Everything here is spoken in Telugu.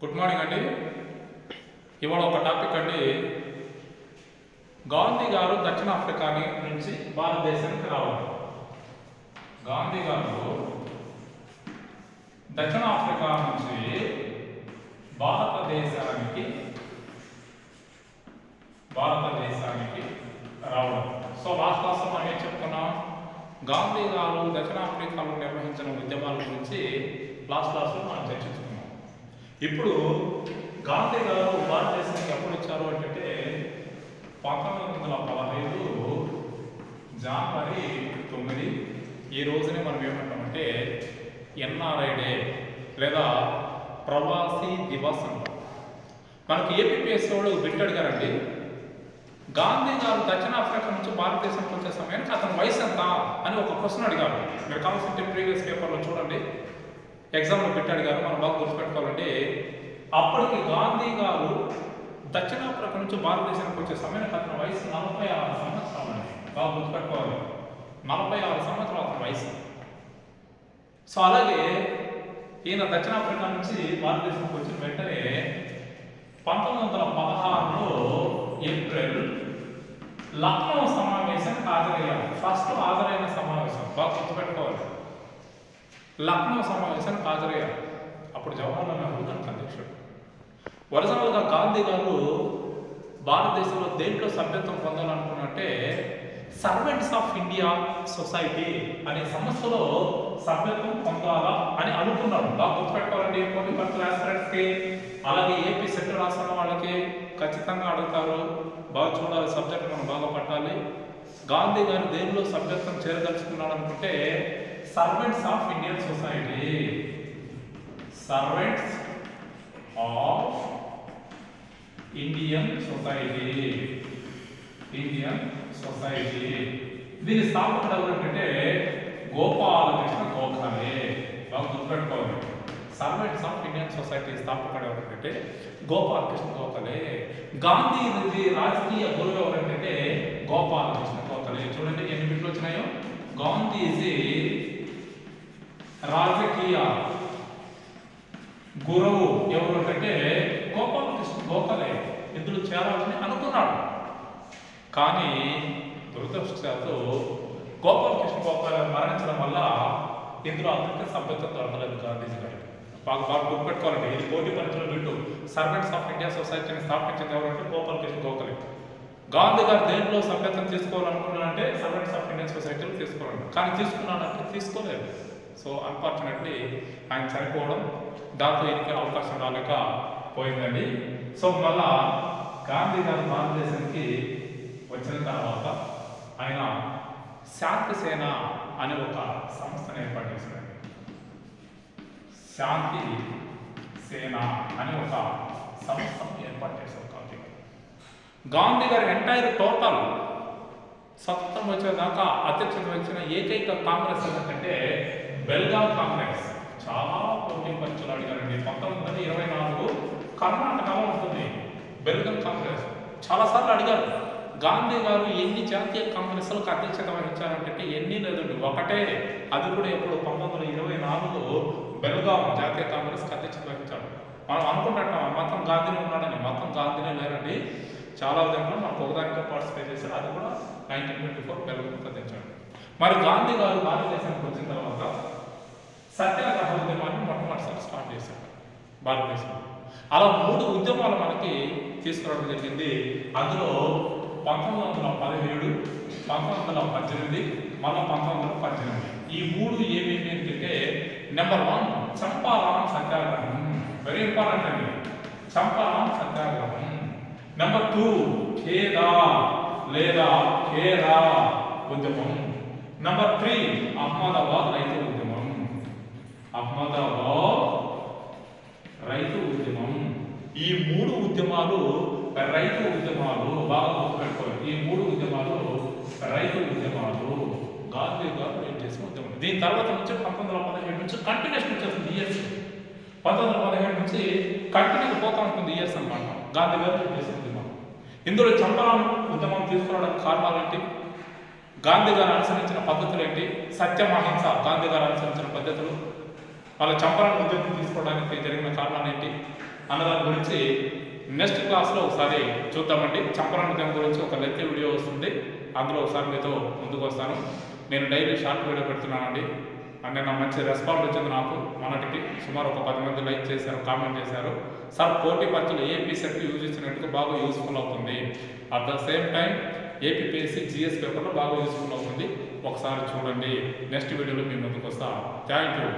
గుడ్ మార్నింగ్ అండి ఇవాళ ఒక టాపిక్ అండి. గాంధీ గారు దక్షిణాఫ్రికా నుంచి భారతదేశానికి రావడం గాంధీ గారు దక్షిణాఫ్రికా నుంచి భారతదేశానికి భారతదేశానికి రావడం. సో లాస్ట్ క్లాస్లో మనం ఏం చెప్తున్నాం? గాంధీ గారు దక్షిణాఫ్రికాలో నిర్వహించిన ఉద్యమాల గురించి లాస్ట్ క్లాస్లో మనం చర్చించుకున్నాం ఇప్పుడు గాంధీ గారు భారతదేశానికి ఎప్పుడు ఇచ్చారు అంటే పంతొమ్మిది వందల పదహైదు జనవరి తొమ్మిది ఈ రోజునే మనం ఏమంటామంటే ఎన్ఆర్ఐ డే లేదా ప్రవాసీ దివాస్ అంటాం. మనకి ఏపీఎస్ వాళ్ళు బిట్టడు గారండి గాంధీ గారు దక్షిణాఫ్రికా నుంచి భారతదేశానికి వచ్చే సమయానికి అతని వయసు ఎంత అని ఒక క్వశ్చన్ అడిగారు. మీరు కావాల్సింటే ప్రీవియస్ పేపర్లో చూడండి. ఎగ్జామ్లో పెట్టాడు గారు మనం బాగా గుర్తుపెట్టుకోవాలంటే అప్పటికి గాంధీ గారు దక్షిణాఫ్రికా నుంచి భారతదేశానికి వచ్చే సమయానికి అతని వయసు నలభై ఆరు సంవత్సరాలు అండి. బాగా గుర్తుపెట్టుకోవాలి. నలభై ఆరు సంవత్సరాలు అతని వయసు. సో అలాగే ఈయన దక్షిణాఫ్రికా నుంచి భారతదేశానికి వచ్చిన వెంటనే పంతొమ్మిది వందల పదహారులో ఏప్రిల్ లక్నో సమావేశానికి హాజరయ్యారు. ఫస్ట్ హాజరైన సమావేశం. బాగా గుర్తుపెట్టుకోవాలి. లక్నో సమావేశానికి హాజరయ్యారు. అప్పుడు జవహర్లాల్ నెహ్రూ దానికి అధ్యక్షుడు వరుసగా గాంధీ గారు భారతదేశంలో దేంట్లో సభ్యత్వం పొందాలనుకున్నట్టే సర్వెంట్స్ ఆఫ్ ఇండియా సొసైటీ అనే సంస్థలో సభ్యత్వం పొందాలా అని అనుకున్నాడు బాగా గుర్తుపెట్టుకోవాలండి కొన్ని పర్సనల్ ఆస్పిరెంట్స్కి అలాగే ఏపీ సెంటర్ రాసిన వాళ్ళకి ఖచ్చితంగా అడుగుతారు. బాగా చూడాలి సబ్జెక్ట్ మనం బాగా పట్టాలి. గాంధీ గారు దేనిలో సభ్యత్వం చేరదలుచుకున్నాడు అనుకుంటే servants of Indian society servants of Indian society Indian society దీని స్థాపకుడు ఎవరంటే గోపాలకృష్ణ గోఖలే. బాగా గుర్తుపెట్టుకోవాలి సర్వెంట్స్ ఆఫ్ ఇండియన్ సొసైటీ స్థాపకుడు ఎవరంటే గోపాలకృష్ణ గోఖలే. గాంధీ రాజకీయ గురువు ఎవరంటే గోపాలకృష్ణ గోఖలే. చూడండి ఎన్ని బిట్లు వచ్చినాయో. గాంధీజీ రాజకీయ గురువు ఎవరు అంటే గోపాలకృష్ణ గోఖలే ఇందులో చేరాలని అనుకున్నాడు. కానీ దురదృష్టవశాత్తు గోపాలకృష్ణ గోపాల మరణించడం వల్ల ఇందులో అందరికీ సభ్యత్వం దొరకలేదు గాంధీజీ గారికి బాగా బాగా గుర్తుపెట్టుకోవాలండి ఇది పోటీ పరీక్షలో వీళ్ళు. సర్వెంట్స్ ఆఫ్ ఇండియా సొసైటీని స్థాపించింది ఎవరంటే గోపాలకృష్ణ గోఖలే గాంధీ గారు దేంట్లో సభ్యత్వం తీసుకోవాలనుకున్నారంటే సర్వెంట్స్ ఆఫ్ ఇండియన్ సొసైటీలో తీసుకోవాలంటే కానీ తీసుకున్నానంటే తీసుకోలేదు. సో అన్ఫార్చునేట్లీ ఆయన చనిపోవడం దాంతో ఈయనకి అవకాశం రాలేక పోయిందండి. సో మళ్ళా గాంధీ గారు భారతదేశానికి వచ్చిన తర్వాత ఆయన శాంతి సేన అనే ఒక సంస్థను ఏర్పాటు చేశాడు శాంతి సేన అనే ఒక సంస్థను ఏర్పాటు చేశారు గాంధీ గారు. గాంధీ గారి ఎంటైర్ టోటల్ సత్తం వచ్చేదాకా అధ్యక్షత వచ్చిన ఏకైక కాంగ్రెస్ ఏంటంటే బెల్గాం కాంప్లెక్స్. చాలా పోటీ పరీక్షలు అడిగారండి. పంతొమ్మిది వందల ఇరవై నాలుగు. కర్ణాటకలో ఉంటుంది బెల్గాం కాంగ్రెస్ చాలాసార్లు అడిగారు. గాంధీ గారు ఎన్ని జాతీయ కాంగ్రెస్లకు అధ్యక్షత వహించారంటే ఎన్ని లేదండి. ఒకటే. అది కూడా ఎప్పుడు పంతొమ్మిది వందల ఇరవై నాలుగు బెల్గాం జాతీయ కాంగ్రెస్కి అధ్యక్షత వహించాడు మనం అనుకున్నట్టు మొత్తం గాంధీనే ఉన్నాడని. మొత్తం గాంధీనే లేరండి. చాలా విధంగా మనకు ఒకదానితో పార్టిసిపేట్ చేశారు. అది కూడా నైన్టీన్ ట్వంటీ ఫోర్ బెల్గాం అందించాడు మరి గాంధీ గారు భారతదేశానికి వచ్చిన తర్వాత సత్యాగ్రహ ఉద్యమాన్ని మొట్టమొదటిసారి స్టార్ట్ చేశారు భారతదేశంలో. అలా మూడు ఉద్యమాలు మనకి తీసుకురావడం జరిగింది. అందులో పంతొమ్మిది వందల పదిహేడు పంతొమ్మిది వందల పద్దెనిమిది మళ్ళీ పంతొమ్మిది వందల పద్దెనిమిది. ఈ మూడు ఏమేమి ఏంటంటే నెంబర్ వన్ చంపారాం సత్యాగ్రహం. వెరీ ఇంపార్టెంట్ అండి. చంపారాం సత్యాగ్రహం. నెంబర్ టూ ఖేదా లేదా ఖేరా ఉద్యమం. నెంబర్ త్రీ అహ్మదాబాద్ రైతు ఉద్యమం. అహ్మదాబాద్ రైతు ఉద్యమం ఈ మూడు ఉద్యమాలు రైతు ఉద్యమాలు బాగా గుర్తుపెట్టుకోవాలి. ఈ మూడు ఉద్యమాలు రైతు ఉద్యమాలు. గాంధీ గారు ఏం చేసిన ఉద్యమం? దీని తర్వాత నుంచి పంతొమ్మిది వందల పదిహేడు నుంచి కంటిన్యూషన్ వచ్చేస్తుంది ఇయర్స్ పంతొమ్మిది వందల పదిహేడు నుంచి కంటిన్యూ పోతా ఉంటుంది ఇయర్స్ అనమాట గాంధీ గారు ఏం చేసిన ఉద్యమం? ఇందులో చంపరం ఉద్యమం తీసుకురావడానికి కారణాలు ఏంటి? గాంధీ గారు అనుసరించిన పద్ధతులు ఏంటి? సత్యం అహింస గాంధీ గారు అనుసరించిన పద్ధతులు. వాళ్ళ చంపరం ఉద్యమం తీసుకోవడానికి జరిగిన కారణాలు ఏంటి? అన్న దాని గురించి నెక్స్ట్ క్లాస్లో ఒకసారి చూద్దామండి. చంపరానికం గురించి ఒక లెక్క వీడియో వస్తుంది. అందులో ఒకసారి మీతో ముందుకు వస్తాను. నేను డైలీ షార్ట్ వీడియో పెడుతున్నానండి. అంటే నా మంచి రెస్పాన్స్ వచ్చింది నాకు మొన్నటికి సుమారు ఒక పది మంది లైక్ చేశారు కామెంట్ చేశారు. సార్ పోటీ పరీక్షలు ఏపీసెట్ యూజ్ చేసినట్టుగా బాగా యూస్ఫుల్ అవుతుంది. At the same time APPSC GS పేపర్లో బాగా యూస్ఫుల్ అవుతుంది. ఒకసారి చూడండి. నెక్స్ట్ వీడియోలో మీ ముందుకు వస్తా. Thank you